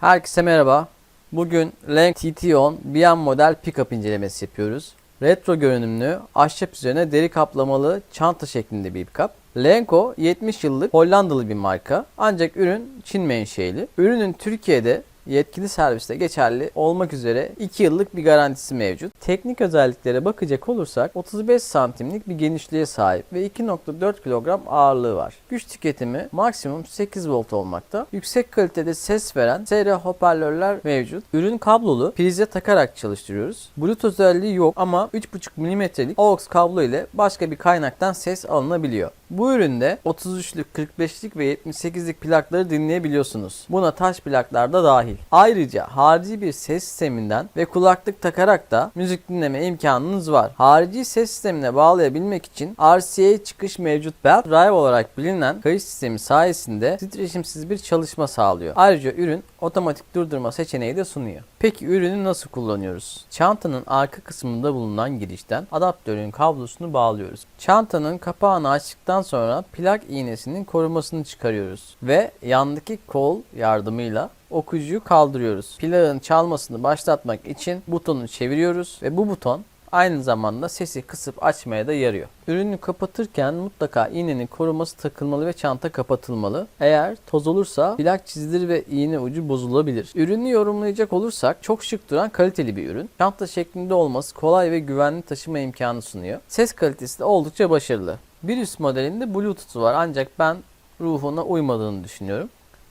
Herkese merhaba. Bugün Lank TT10 BM model pickup incelemesi yapıyoruz. Retro görünümlü, ahşap üzerine deri kaplamalı çanta şeklinde bir pickup. Lenko 70 yıllık Hollandalı bir marka ancak ürün Çin menşeli. Ürünün Türkiye'de yetkili serviste geçerli olmak üzere 2 yıllık bir garantisi mevcut. Teknik özelliklere bakacak olursak 35 santimlik bir genişliğe sahip ve 2.4 kilogram ağırlığı var. Güç tüketimi maksimum 8 volt olmakta. Yüksek kalitede ses veren stereo hoparlörler mevcut. Ürün kablolu prize takarak çalıştırıyoruz. Bluetooth özelliği yok ama 3.5 mm'lik AUX kablo ile başka bir kaynaktan ses alınabiliyor. Bu üründe 33'lük, 45'lik ve 78'lik plakları dinleyebiliyorsunuz. Buna taş plaklar da dahil. Ayrıca harici bir ses sisteminden ve kulaklık takarak da müzik dinleme imkanınız var. Harici ses sistemine bağlayabilmek için RCA çıkış mevcut belt drive olarak bilinen kayıt sistemi sayesinde titreşimsiz bir çalışma sağlıyor. Ayrıca ürün otomatik durdurma seçeneği de sunuyor. Peki ürünü nasıl kullanıyoruz? Çantanın arka kısmında bulunan girişten adaptörün kablosunu bağlıyoruz. Çantanın kapağını açtıktan sonra plak iğnesinin korumasını çıkarıyoruz ve yandaki kol yardımıyla okuyucuyu kaldırıyoruz. Plağın çalmasını başlatmak için butonu çeviriyoruz ve bu buton aynı zamanda sesi kısıp açmaya da yarıyor. Ürünü kapatırken mutlaka iğnenin koruması takılmalı ve çanta kapatılmalı. Eğer toz olursa plak çizilir ve iğne ucu bozulabilir. Ürünü yorumlayacak olursak çok şık duran kaliteli bir ürün. Çanta şeklinde olması kolay ve güvenli taşıma imkanı sunuyor. Ses kalitesi de oldukça başarılı. Bir üst modelinde Bluetooth'u var ancak ben ruhuna uymadığını düşünüyorum.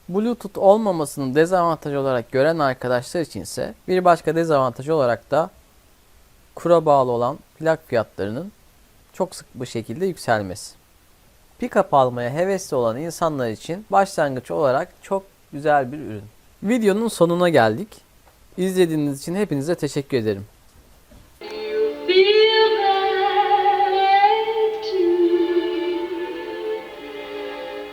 Bluetooth olmamasını dezavantaj olarak gören arkadaşlar için ise bir başka dezavantaj olarak da kura bağlı olan plak fiyatlarının çok sık bir şekilde yükselmesi. Pickup almaya hevesli olan insanlar için başlangıç olarak çok güzel bir ürün. Videonun sonuna geldik. İzlediğiniz için hepinize teşekkür ederim.